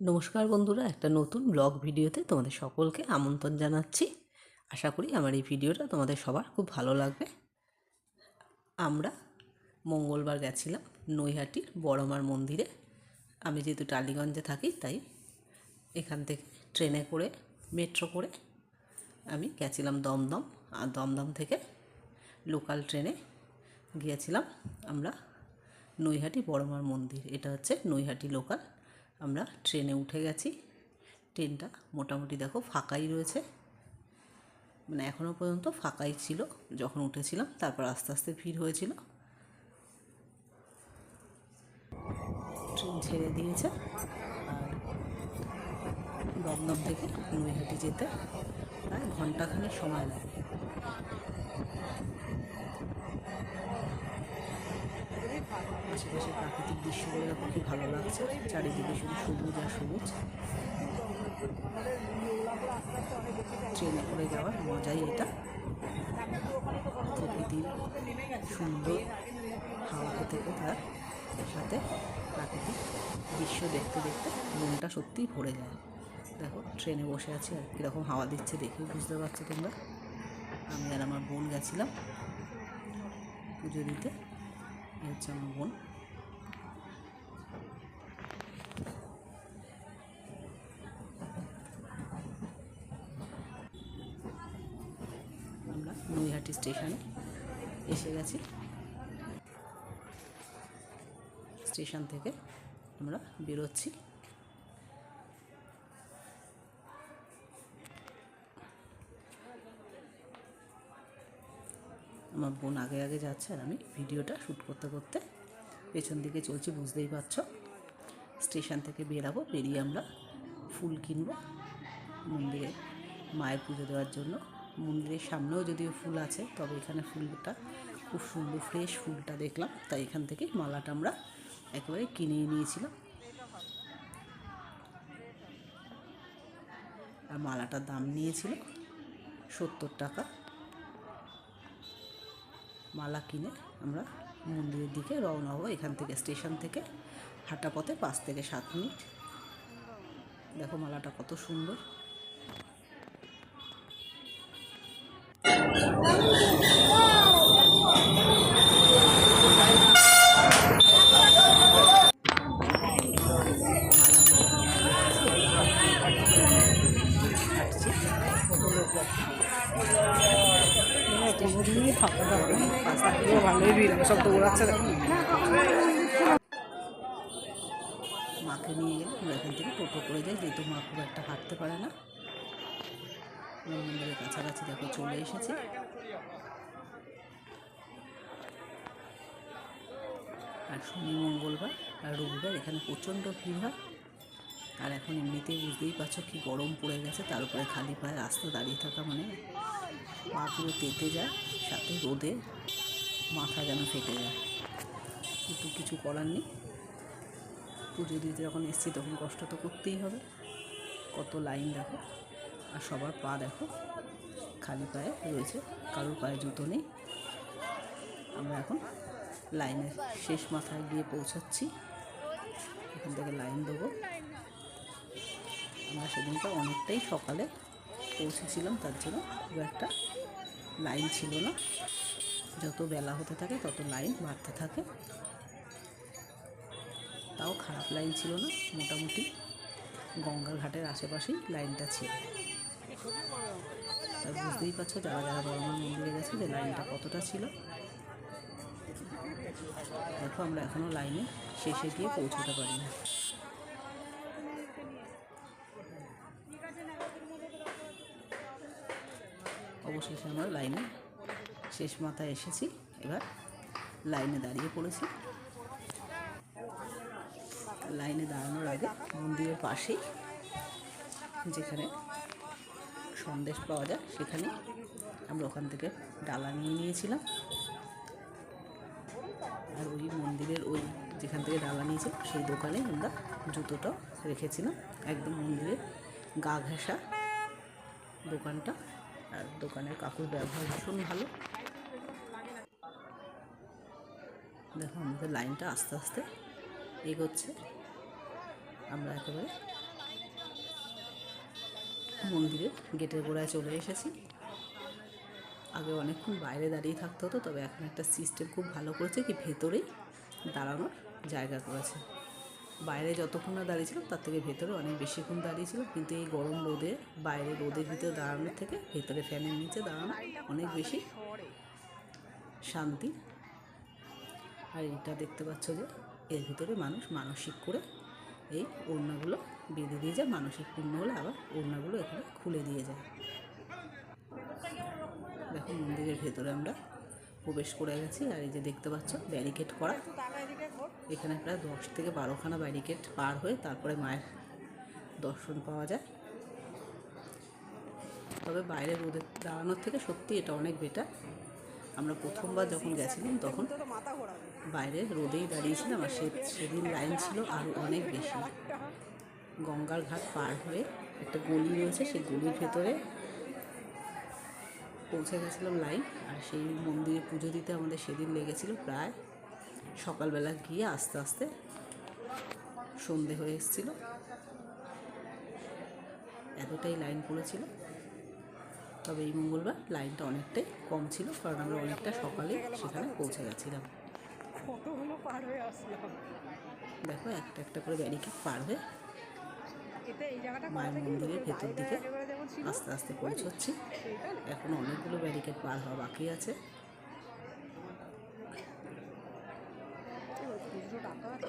নমস্কার বন্ধুরা, একটা নতুন ব্লগ ভিডিওতে তোমাদের সকলকে আমন্ত্রণ জানাচ্ছি। আশা করি আমার এই ভিডিওটা তোমাদের সবার খুব ভালো লাগবে। আমরা মঙ্গলবার গেছিলাম নৈহাটির বড়মার মন্দিরে। আমি যেহেতু টালিগঞ্জে থাকি, তাই এখান থেকে ট্রেনে করে, মেট্রো করে আমি গেছিলাম দমদম। আর দমদম থেকে লোকাল ট্রেনে গিয়েছিলাম আমরা নৈহাটি বড়মার মন্দির। এটা হচ্ছে নৈহাটি লোকাল আমরা ট্রেনে উঠে গেছি। ট্রেনটা মোটামুটি দেখো ফাঁকাই রয়েছে। মানে এখনও পর্যন্ত ফাঁকাই ছিল, যখন উঠেছিলাম তারপর আস্তে আস্তে ভিড় হয়েছিল। ট্রেন ছেড়ে দিয়েছে। আর দমদম থেকে নৈহাটি যেতে প্রায় ঘন্টাখানেক সময় লাগে। আশেপাশে প্রাকৃতিক দৃশ্যগুলো দেখো কি ভালো লাগছে। চারিদিকে শুধু সবুজ আর সবুজ। ট্রেনে করে যাওয়ার মজাই এটা। প্রকৃতির সুন্দর হাওয়া খেতে তার সাথে প্রাকৃতিক দৃশ্য দেখতে দেখতে মনটা সত্যিই ভরে যায়। দেখো, ট্রেনে বসে আছি আর কীরকম হাওয়া দিচ্ছে দেখে বুঝতে পারছ তোমরা? আমি আর আমার বোন গেছিলাম পুজো দিতে। হচ্ছে আমার বোন। নৈহাটি স্টেশন এসে গেছি। স্টেশন থেকে আমরা বেরোচ্ছি। আমার বোন আগে আগে যাচ্ছে আর আমি ভিডিওটা শ্যুট করতে করতে পেছন দিকে চলছি, বুঝতেই পারছ। স্টেশন থেকে বেরাবো, বেরিয়ে আমরা ফুল কিনবো মন্দিরে মায়ের পুজো দেওয়ার জন্য। মন্দিরের সামনেও যদিও ফুল আছে, তবে এখানে ফুলটা খুব সুন্দর ফ্রেশ ফুলটা দেখলাম। তাই এখান থেকে মালাটা আমরা একেবারে কিনে নিয়েছিলাম। আর মালাটার দাম নিয়েছিল সত্তর টাকা। মালা কিনে আমরা মন্দিরের দিকে রওনা হব এখান থেকে, স্টেশন থেকে হাঁটা পথে পাঁচ থেকে সাত মিনিট। দেখো মালাটা কত সুন্দর। ভালোই ভিড় সব দৌড়াচ্ছে মাকে নিয়ে গেলে আমরা এখান থেকে টোটো করে যাই যেহেতু মা খুব একটা হাঁটতে পারে না। মন্দিরের কাছাকাছি দেখো চলে এসেছি। আর শনি, মঙ্গলবার আর রবিবার, এখানে প্রচণ্ড ভিড় হয়। আর এখন এমনিতেই বুঝতেই পারছ কি গরম পড়ে গেছে, তার উপরে খালি পায়ে রাস্তা দাঁড়িয়ে থাকা মানে পা পুরো তেতে যায়, সাথে রোদে মাথা যেন ফেটে যায়। কিন্তু কিছু করার নেই। পুজো দিতে যখন এসছি তখন কষ্ট তো করতেই হবে। কত লাইন দেখো। আর সবার পা দেখো, খালি পায়ে রয়েছে, কারোর পায়ে জুতো নেই। আমরা এখন লাইনের শেষ মাথায় গিয়ে পৌঁছাচ্ছি। এখান থেকে লাইন দেবো। আমরা সেদিনটা অনেকটাই সকালে পৌঁছেছিলাম, তার জন্য খুব একটা লাইন ছিল না। যত বেলা হতে থাকে, তত লাইন বাড়তে থাকে। তাও খারাপ লাইন ছিল না, মোটামুটি গঙ্গার ঘাটের আশেপাশেই লাইনটা ছিল। বুঝতেই পারছ যারা যারা বর্মার মন্দিরে গেছে যে লাইনটা কতটা ছিল। দেখো আমরা এখনও লাইনে শেষে গিয়ে পৌঁছতে পারিনি অবশেষে আমরা লাইনে শেষ মাথায় এসেছি। এবার লাইনে দাঁড়িয়ে পড়েছি। লাইনে দাঁড়ানোর আগে মন্দিরের পাশেই, যেখানে সন্দেশ পাওয়া যায়, সেখানে আমরা ওখান থেকে ডালা নিয়ে নিয়েছিলাম। আর ওই মন্দিরের ওই যেখান থেকে ডালা নিয়েছিলাম সেই দোকানে আমরা জুতোটাও রেখেছিলাম। একদম মন্দিরের গা ঘেঁষা দোকানটা, আর দোকানের কাকুর ব্যবহার ভীষণ ভালো। দেখো, আমাদের লাইনটা আস্তে আস্তে এগোচ্ছে। আমরা একেবারে মন্দিরের গেটের গোড়ায় চলে এসেছি। আগে অনেকক্ষণ বাইরে দাঁড়িয়ে থাকতে হতো, তবে এখন একটা সিস্টেম খুব ভালো করেছে কি ভেতরেই দাঁড়ানোর জায়গা করেছে। বাইরে যতক্ষণ না দাঁড়িয়েছিলাম তার থেকে ভেতরে অনেক বেশিক্ষণ দাঁড়িয়েছিলাম কিন্তু এই গরম রোদে, বাইরে রোদের ভিতরে দাঁড়ানোর থেকে ভেতরে ফ্যানের নিচে দাঁড়ানো অনেক বেশি শান্তি। আর এটা দেখতে পাচ্ছ যে, এর ভিতরে মানুষ মানসিক করে এই ওড়নাগুলো বেঁধে দিয়ে যায়, মানসিক পূর্ণ হলে আবার ওড়নাগুলো এখানে খুলে দিয়ে যায়। দেখো মন্দিরের ভেতরে আমরা প্রবেশ করে গেছি, আর এই যে দেখতে পাচ্ছ ব্যারিকেড করা। এখানে প্রায় দশ থেকে বারোখানা ব্যারিকেড পার হয়ে তারপরে মায়ের দর্শন পাওয়া যায়। তবে বাইরে রোদে দাঁড়ানোর থেকে সত্যি এটা অনেক বেটার আমরা প্রথমবার যখন গেছিলাম তখন বাইরে রোদেই দাঁড়িয়েছিলাম আর সে সেদিন লাইন ছিল আরও অনেক বেশি। গঙ্গার ঘাট পার হয়ে একটা গলি রয়েছে, সেই গলির ভেতরে পৌঁছে গেছিলাম লাইন। আর সেই মন্দিরে পুজো দিতে আমাদের সেদিন লেগেছিল প্রায় সকালবেলা গিয়ে আস্তে আস্তে সন্ধে হয়ে এসেছিল। এতটাই লাইন পড়েছিল। তবে এই মঙ্গলবার লাইনটা অনেকটাই কম ছিল কারণ আমরা অনেকটা সকালে সেখানে পৌঁছে গেছিলাম। দেখো একটা একটা করে ব্যারিকেড পার হয়ে মায়ের মন্দিরের ভেতর দিকে আস্তে আস্তে পৌঁছচ্ছি। এখন অনেকগুলো ব্যারিকেড পার হওয়া বাকি আছে।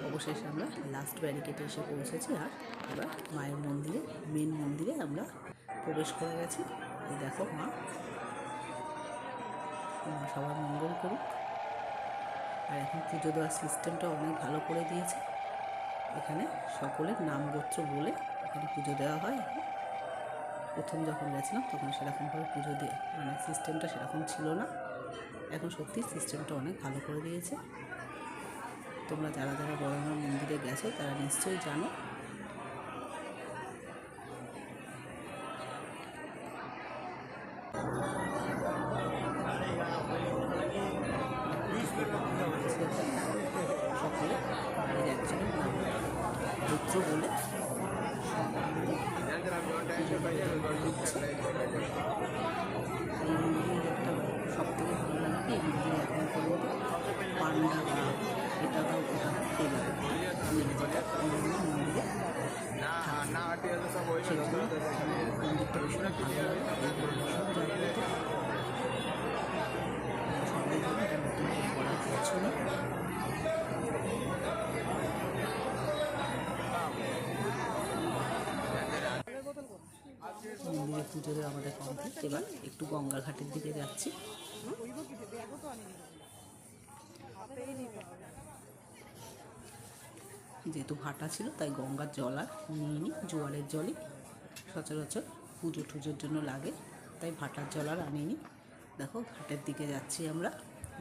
অবশেষে আমরা লাস্ট ব্যারিকেডে এসে পৌঁছেছি আর এবার মায়ের মন্দিরে মেন মন্দিরে আমরা প্রবেশ করে গেছি। এই দেখো, মা। সবার মঙ্গল করুক। আর এখন পুজো দেওয়ার সিস্টেমটা অনেক ভালো করে দিয়েছে। এখানে সকলের নাম গোত্র বলে এখানে পুজো দেওয়া হয়। এখন প্রথম যখন গেছিলাম তখন সেরকমভাবে পুজো দিয়ে মানে সিস্টেমটা সেরকম ছিল না। এখন সত্যি সিস্টেমটা অনেক ভালো করে দিয়েছে। তোমরা যারা যারা বড়মার মন্দিরে গেছো তারা নিশ্চয়ই জানো সব থেকে ভালো লাগে মন্দিরে এখন পর্যন্ত পান্ডা বা এটা দাও ওটা সবাই পুজো দেওয়া আমাদের কমপ্লিট এবার একটু গঙ্গা ঘাটের দিকে যাচ্ছি। যেহেতু ভাটা ছিল, তাই গঙ্গার জল আর নিয়ে নিই জোয়ারের জলই সচরাচর পুজো টুজোর জন্য লাগে। তাই ভাটার জল আর আনিনি। দেখো, ঘাটের দিকে যাচ্ছি আমরা।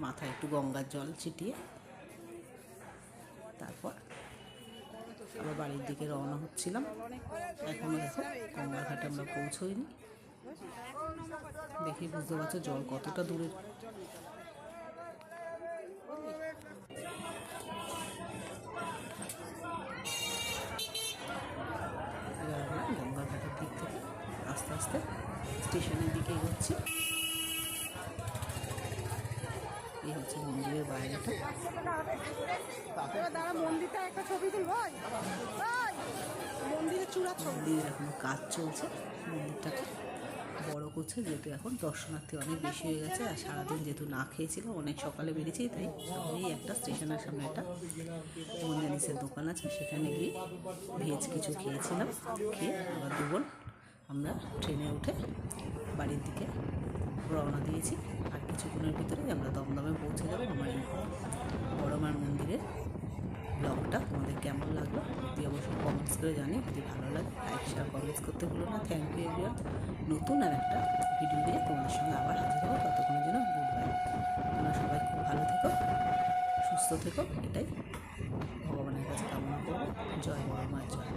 মাথায় একটু গঙ্গার জল ছিটিয়ে। তারপর আবার বাড়ির দিকে রওনা হচ্ছিলাম। এখনও দেখো গঙ্গার ঘাটে আমরা পৌঁছোইনি। দেখি, বুঝতে পারছ, জল কতটা দূরে এবার আমরা গঙ্গার ঘাটের দিক থেকে আস্তে আস্তে স্টেশনের দিকে এগোচ্ছি। হচ্ছে মন্দিরের বাইরেটা দাঁড়া মন্দিরটা একটা ছবি তুল ভাই ভাই মন্দিরের চূড়া ছবি। এখন কাজ চলছে মন্দিরটাকে বড় করছে যেহেতু এখন দর্শনার্থী অনেক বেশি হয়ে গেছে আর সারাদিন যেহেতু না খেয়েছিল অনেক সকালে বেরিয়েছি তাই এই একটা স্টেশনের সামনে একটা মঞ্জানিসের দোকান আছে সেখানে গিয়ে ভেজ কিছু খেয়েছিলাম। খেয়ে আবার দুবোন আমরা ট্রেনে উঠে বাড়ির দিকে রওনা দিয়েছি। আর কিছুক্ষণের ভিতরেই আমরা দমদমে পৌঁছে যাব আমার এই বড় মার মন্দিরের ব্লগটা। তোমাদের কেমন লাগল? যদি অবশ্যই কমেন্টস করে জানি যদি ভালো লাগে লাইক শেয়ার কমেন্টস করতে ভুলো না। থ্যাংক ইউ এভরিওয়ান নতুন আর একটা ভিডিও নিয়ে তোমাদের সঙ্গে আবার হাজির হব। ততক্ষণের জন্য গুড বাই তোমরা সবাই খুব ভালো থেকো, সুস্থ থেকো। এটাই ভগবানের কাছে কামনা করব। জয় বড় মার, জয়।